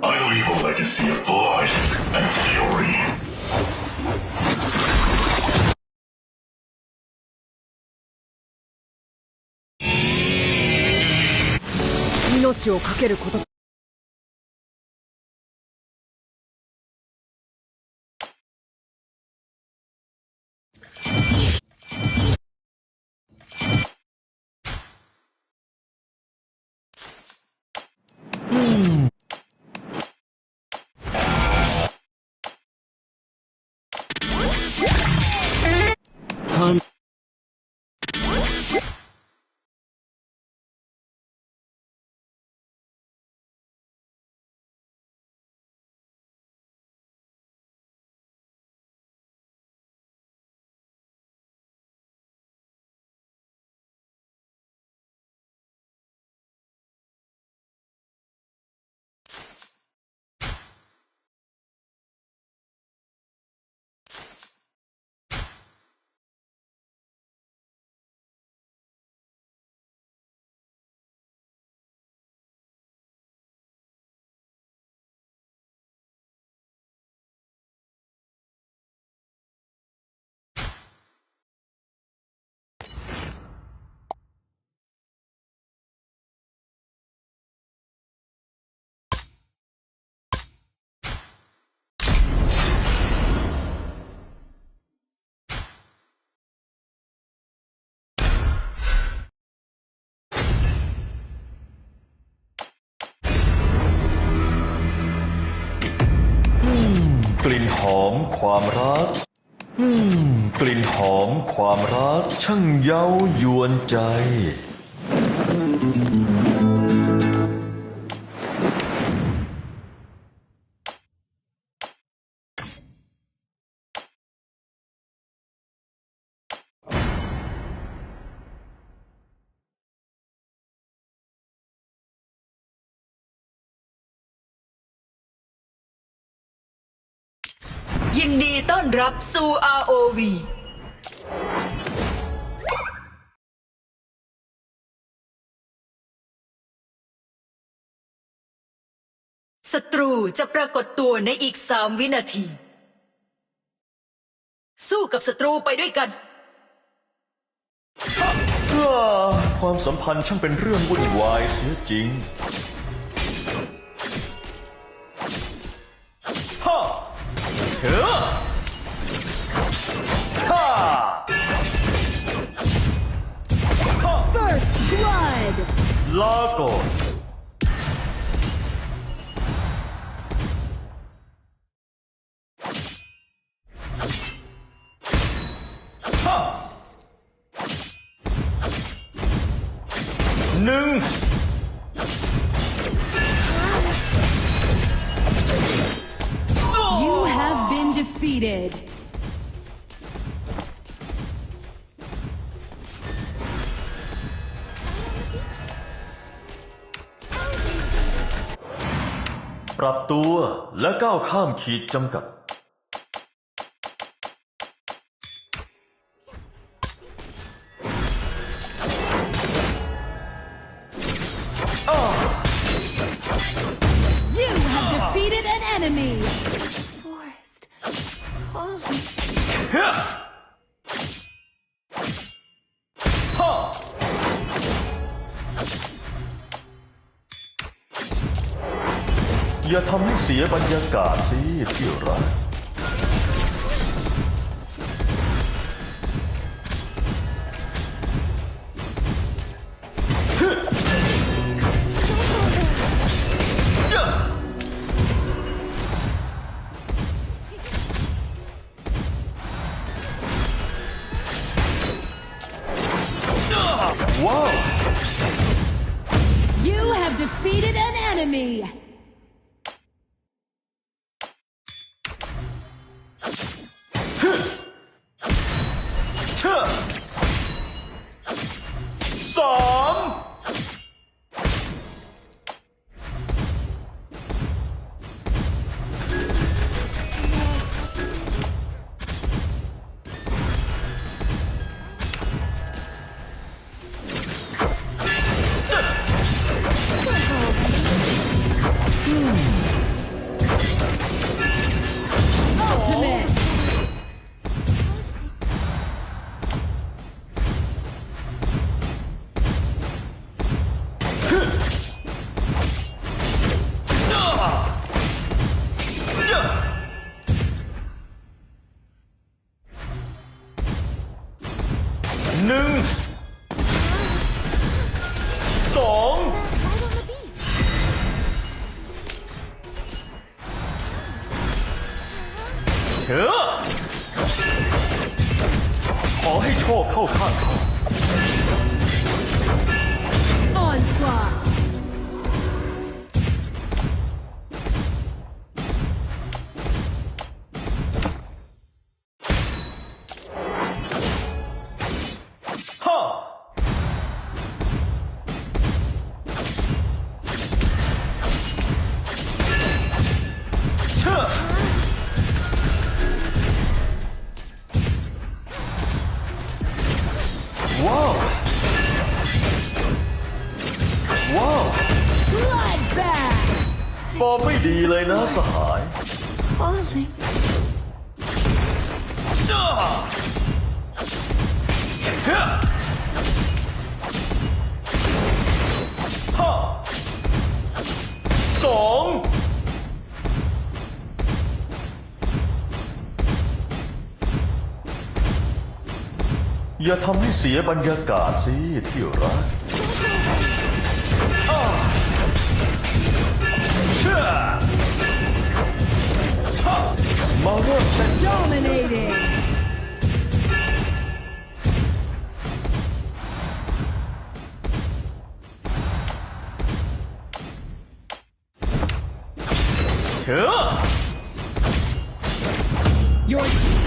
I leave a legacy of blood and fury. 命を懸けること กลิ่นหอมความรัก อืม กลิ่นหอมความรัก ช่างเย้ายวนใจ นดีต้อนรับสู่ ROV ศัตรูจะปรากฏตัวในอีกสามวินาที สู้กับศัตรูไปด้วยกันความสัมพันธ์ช่างเป็นเรื่องวุ่นวายเสียจริง First Blood ลาก่อนหนึ่ง defeated. ปรับตัวและก้าวข้ามขีดจำกัด You have defeated an enemy. อย่าทำให้เสียบรรยากาศสิที่รัก you. หนึ่งสองเถอขอให้โชคเข้าข้างเขา Onslaught. ว้าวว้าว Bloodbath. ฟอร์มไม่ดีเลยนะสหาย Falling. อย่าทำให้เสียบรรยากาศสิที่รักมาเริ่มเต้น Dominating. เถอะ Your